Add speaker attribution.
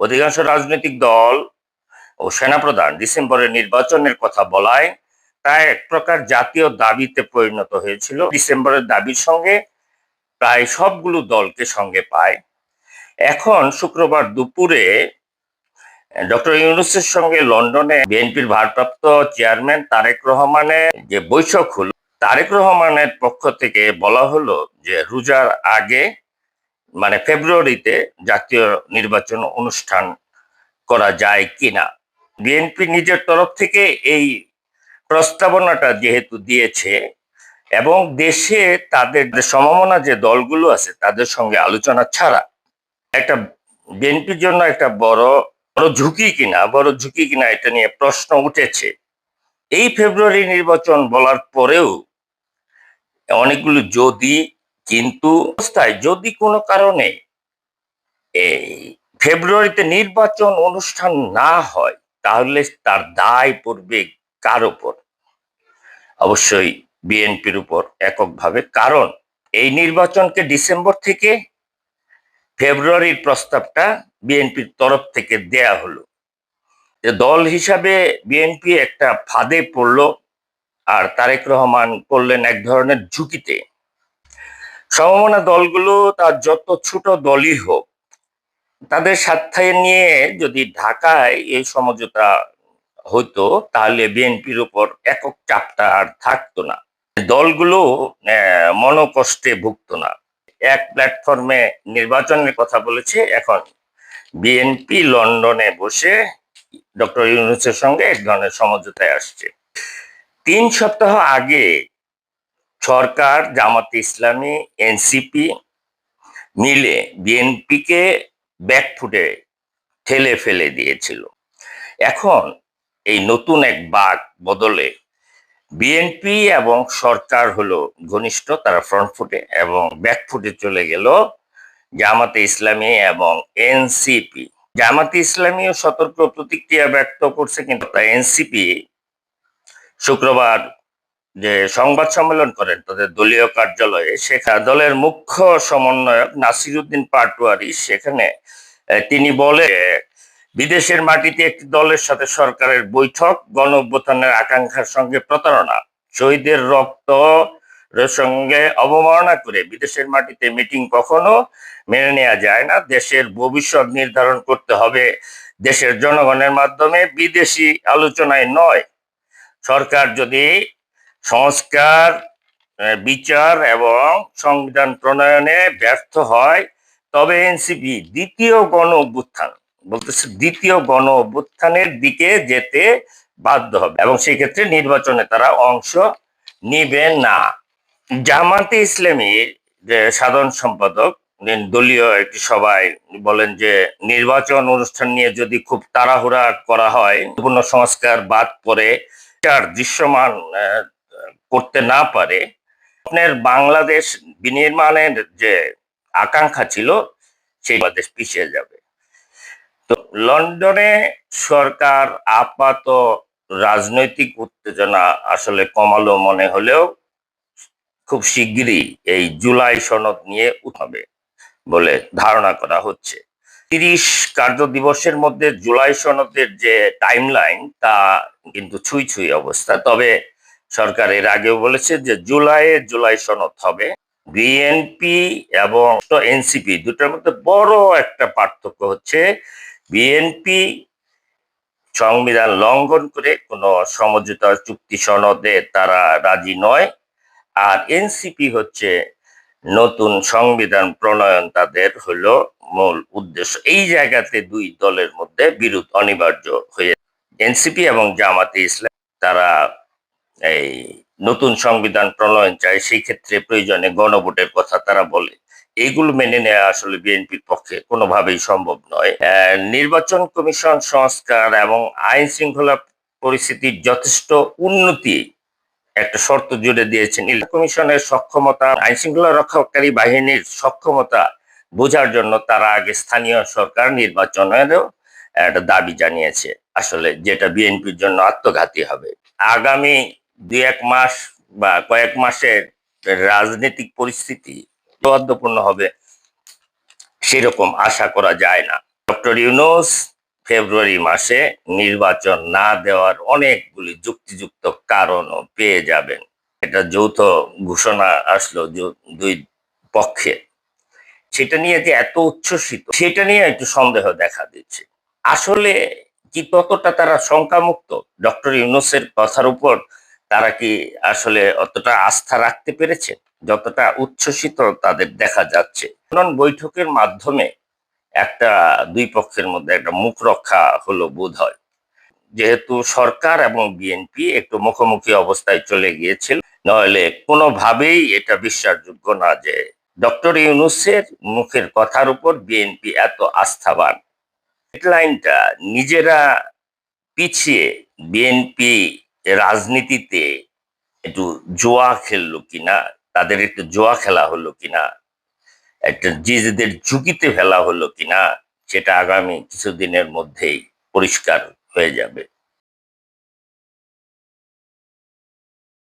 Speaker 1: অধিকাংশ রাজনৈতিক দল ও সেনাপ্রধান ডিসেম্বরের নির্বাচনের কথা বলায়, তা এক প্রকার জাতীয় দাবিতে পরিণত হয়েছিল। ডিসেম্বরের দাবির সঙ্গে প্রায় সবগুলো দলকে সঙ্গে পায়। এখন শুক্রবার দুপুরে ডক্টর ইউনুসের সঙ্গে লন্ডনে বিএনপির ভারপ্রাপ্ত চেয়ারম্যান তারেক রহমানের যে বৈঠক হলো, তারেক রহমানের পক্ষ থেকে বলা হলো যে রোজার আগে মানে ফেব্রুয়ারিতে জাতীয় নির্বাচন অনুষ্ঠান করা যায় কিনা। বিএনপি নিজের তরফ থেকে এই প্রস্তাবনাটা যেহেতু দিয়েছে এবং দেশে তাদের সমমনা যে দলগুলো আছে তাদের সঙ্গে আলোচনা ছাড়া একটা বিএনপির জন্য একটা বড় বড় ঝুঁকি কিনা, বড় ঝুঁকি কিনা এটা নিয়ে প্রশ্ন উঠেছে। এই ফেব্রুয়ারি নির্বাচন বলার পরেও অনেকগুলো যদি কিন্তু অবস্থায় যদি কোনো কারণে এই ফেব্রুয়ারিতে নির্বাচন অনুষ্ঠান না হয়, তাহলে তার দায় পড়বে কার উপর? অবশ্যই বিএনপির উপর এককভাবে। কারণ এই নির্বাচনকে ডিসেম্বর থেকে ফেব্রুয়ারির প্রস্তাবটা বিএনপির তরফ থেকে দেয়া হলো। যে দল হিসাবে বিএনপি একটা ফাঁদে পড়ল আর তারেক রহমান করলেন এক ধরনের ঝুঁকিতে। সমমনা দলগুলো তার যত ছোট দলই হোক, তাদের স্বার্থে নিয়ে যদি ঢাকায় এই সমঝোতা হতো, তাহলে বিএনপির উপর একক চাপটা আর থাকতো না। দলগুলো মনোকষ্টে ভুগতো না। এক প্ল্যাটফর্মে নির্বাচনের কথা বলেছে, এখন বিএনপি লন্ডনে বসে ডক্টর ইউনুসের সঙ্গে এক ধরনের সমঝোতায় আসছে। তিন সপ্তাহ আগে সরকার, জামাতে ইসলামী, এনসিপি মিলে বিএনপিকে ব্যাকফুটে ঠেলে ফেলে দিয়েছিল। এখন এই নতুন এক বাঘ বদলে বিএনপি এবং সরকার হলো ঘনিষ্ঠ, তারা ফ্রন্ট ফুটে এবং ব্যাক ফুটে চলে গেল জামাতে ইসলামী এবং এনসিপি। জামাতে ইসলামীও সতর্ক প্রতিক্রিয়া ব্যক্ত করছে কিন্তু এনসিপি শুক্রবার যে সংবাদ সম্মেলন করেন তাদের দলীয় কার্যালয়ে সেখানে দলের মুখ্য সমন্বয়ক নাসিরুদ্দিন পাটোয়ারি, সেখানে তিনি বলে বিদেশের মাটিতে একটি দলের সাথে সরকারের বৈঠক গণ অভ্যুত্থানের আকাঙ্ক্ষার সঙ্গে প্রতারণা, শহীদের রক্ত সঙ্গে অবমাননা করে বিদেশের মাটিতে মিটিং কখনো মেনে নেওয়া যায় না। দেশের ভবিষ্যৎ নির্ধারণ করতে হবে। দেশের জনগণের মাধ্যমে বিদেশি আলোচনায় নয়। সরকার যদি সংস্কার বিচার এবং সংবিধান প্রণয়নে ব্যর্থ হয় তবে এনসিপি দ্বিতীয় গণ অভ্যুত্থান, বলতেছে দ্বিতীয় গণ অভ্যুত্থানের দিকে যেতে বাধ্য হবে এবং সেই ক্ষেত্রে নির্বাচনে তারা অংশ নিবে না। জামাতে ইসলামীর যে সাধারণ সম্পাদক দলীয় একটি সভায় বলেন যে নির্বাচন অনুষ্ঠান নিয়ে যদি খুব তাড়াহুড়া করা হয়, পূর্ণ সংস্কার বাদ পড়ে তার দৃশ্যমান করতে না পারে, আপনার বাংলাদেশ বিনির্মাণের যে আকাঙ্ক্ষা ছিল, সেই বাংলাদেশ পিছিয়ে যাবে। তো লন্ডনে সরকার আপাত রাজনৈতিক উত্তেজনা আসলে কমালো মনে হলেও খুব শিগগিরই এই জুলাই সনদ নিয়ে উঠাবে বলে ধারণা করা হচ্ছে। তিরিশ কার্য দিবসের মধ্যে জুলাই সনদের যে টাইমলাইন তা কিন্তু ছুঁই ছুঁই অবস্থা। তবে সরকার এর আগেও বলেছে যে জুলাইয়ে জুলাই সনদ হবে। বিএনপি এবং এনসিপি দুটোর মধ্যে বড় একটা পার্থক্য হচ্ছে বিএনপি সংবিধান লঙ্ঘন করে কোনো সমঝোতা চুক্তি সনদে তারা রাজি নয়। আর এনসিপি হচ্ছে নতুন সংবিধান প্রণয়ন তাদের হলো মূল উদ্দেশ্য। এই জায়গাতে দুই দলের মধ্যে বিরোধ অনিবার্য হয়ে এনসিপি এবং জামাতে ইসলাম তারা এই নতুন সংবিধান প্রণয়ন চায় সেই ক্ষেত্রে প্রয়োজনে গণভোটের কথা তারা বলে। এইগুলো মেনে নেওয়া আসলে বিএনপির পক্ষে কোনোভাবেই সম্ভব নয়। নির্বাচন কমিশন সংস্কার এবং আইন শৃঙ্খলা পরিস্থিতির যথেষ্ট উন্নতি একটা শর্ত জুড়ে দিয়েছেন। কমিশনের সক্ষমতা, আইন শৃঙ্খলা রক্ষাকারী বাহিনীর সক্ষমতা বোঝার জন্য তারা আগে স্থানীয় সরকার নির্বাচনেরও একটা দাবি জানিয়েছে। আসলে যেটা বিএনপির জন্য আত্মঘাতী হবে। আগামী দুই এক মাস বা কয়েক মাসের রাজনৈতিক পরিস্থিতি সৌহার্দ্যপূর্ণ হবে সেরকম আশা করা যায় না। ডক্টর ইউনুস ফেব্রুয়ারি মাসে নির্বাচন না দেওয়ার অনেকগুলি যুক্তিযুক্ত কারণও পেয়ে যাবেন। এটা যৌথ ঘোষণা আসলো দুই পক্ষে। সেটা নিয়ে যে এত উচ্ছ্বসিত, সেটা নিয়ে একটু সন্দেহ দেখা দিচ্ছে। আসলে কি ততটা তারা শঙ্কামুক্ত? ডক্টর ইউনুসের কথার উপর তারা কি আসলে অতটা আস্থা রাখতে পেরেছে? যতটা উচ্ছ্বসিত তাদের দেখা যাচ্ছে। বৈঠকের মাধ্যমে একটা দুই পক্ষের মধ্যে একটা মুখ রক্ষা হলো বোধ হয় যেহেতু সরকার এবং বিএনপি একটু মুখোমুখি অবস্থায় চলে গিয়েছিল, নইলে কোনোভাবেই এটা বিশ্বাসযোগ্য না যে ডক্টর ইউনুসের মুখের কথার উপর বিএনপি এত আস্থাবান। লাইনটা নিজেরা পিছিয়ে বিএনপি রাজনীতিতে একটু জোয়া খেললো কিনা, তাদের একটু জোয়া খেলা হলো কিনা, একটা নিজেদের ঝুঁকিতে ফেলা হলো কিনা, সেটা আগামী কিছুদিনের মধ্যেই পরিষ্কার হয়ে যাবে।